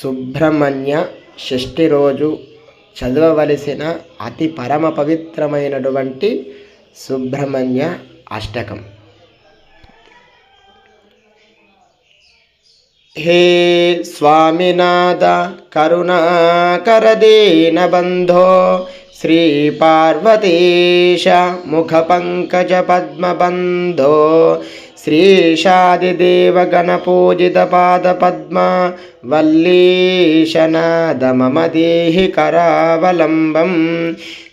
సుబ్రహ్మణ్య షష్ఠి రోజు చదవవలసిన అతి పరమ పవిత్రమైనటువంటి సుబ్రహ్మణ్య అష్టకం. హే స్వామినాథ కరుణాకర దీనబంధో శ్రీ పార్వతీశ ముఖ పంకజ పద్మబంధో శ్రీషాదిదేవ గణపూజిత పాద పద్మ వల్లీశనాదమదేహి కరావలంబం.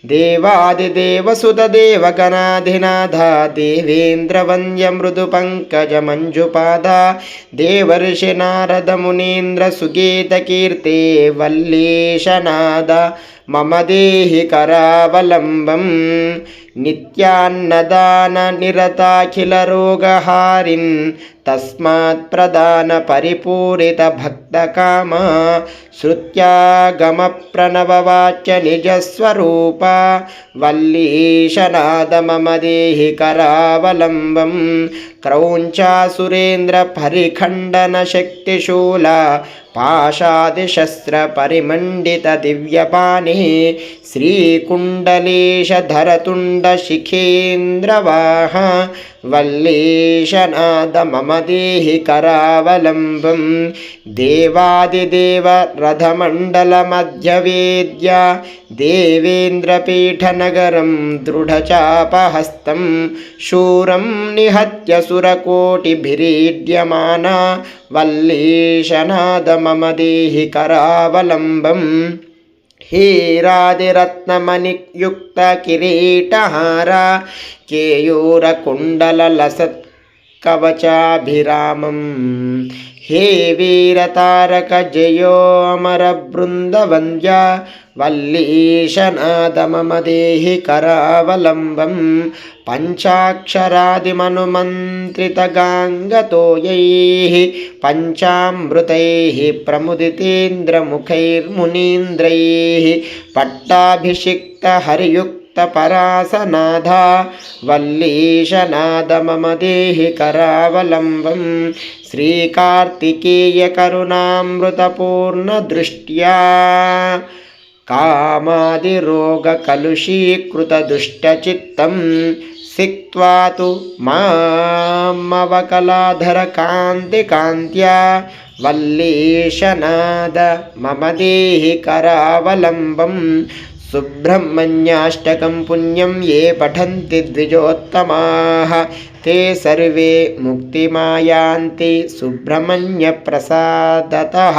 దేవాదిదేవసుతదేవగణాధినాథ దేవేంద్రవంద్య మృదు పంకజ మంజుపాద దేవర్షి నారద మునీంద్ర సుగీత కీర్తే వల్లీశనాద మమ దేహి కరావలంబం. నిత్యాన్నదాన నిరతాఖిల రోగహారిన్ తస్మాత్ ప్రధాన పరిపూరిత భక్త శృత్యాగమ ప్రణవవాచ్య నిజస్వరూప వల్లీశనాద మమ దేహి కరావలంబం క్రౌంచాసురేంద్ర పరిఖండన శక్తిశూల పాశాదిశస్త్ర పరిమండిత దివ్యపాణి శ్రీకుండలేశధరతుండ శిఖేంద్రవాహ వల్లీశనాద మమ దేహి కరావలంబం దేవాదిదేవ రథమండలమధ్యవేద్య దేవేంద్రపీఠనగరం దృఢచాపహస్తం శూరం నిహత్య సురకోటిభిరీడ్యమాన వల్లీశనాద కవచాభిరామం. హే వీరతారక జయో అమర బృందవంద్య వల్లీశనాద కరావలంబం పంచాక్షరాదిమనుమంత్రితగాంగతోయై పంచామృతై ప్రముదితేంద్రముఖైర్మునీంద్రై పట్టాభిషిక్త హరియుక్త పరాసనాథ వల్లీశనాద మమ దేహి కరావలంబం శ్రీకార్తికేయ కరుణామృతపూర్ణ దృష్ట్యా కామాదిరోగకలుషీకృతదుష్టచిత్తం సిక్త్వా తు మామవకలాధరకాంతికాంత్యా వల్లీశనాద మమ దేహి కరావలంబం సుబ్రహ్మణ్యాష్టకం పుణ్యం ఏ పఠంతి ద్విజోత్తమాः ते सर्वे मुक्तिमायान्ति सुब्रह्मण्यप्रसादतः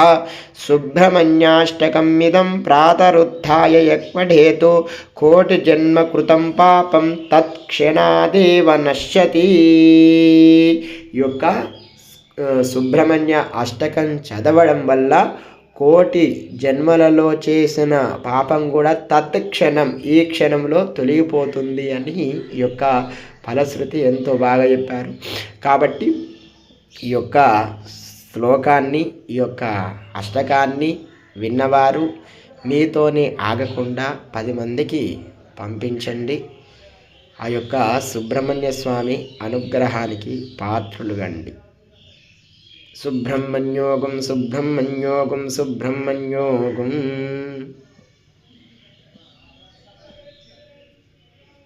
सुब्रह्मण्याष्टकमिदं प्रातरुत्थाय यक्मढेतु కోటిజన్మకృతం పాపం తత్క్షణాదేవ నశ్యతి యొక్క ఆ, సుబ్రహ్మణ్య అష్టకం చదవడం వల్ల కోటి జన్మలలో చేసిన పాపం కూడా తత్క్షణం ఈ క్షణంలో తొలగిపోతుంది అని ఈ యొక్క ఫలశ్రుతి ఎంతో బాగా చెప్పారు. కాబట్టి ఈ యొక్క శ్లోకాన్ని ఈ యొక్క అష్టకాన్ని విన్నవారు మీతోనే ఆగకుండా పది మందికి పంపించండి. ఆ యొక్క సుబ్రహ్మణ్య స్వామి అనుగ్రహానికి పాత్రులుగండి. सुब्रह्मण्योगुं सुब्रह्मण्योगुं सुब्रह्मण्योगुम्।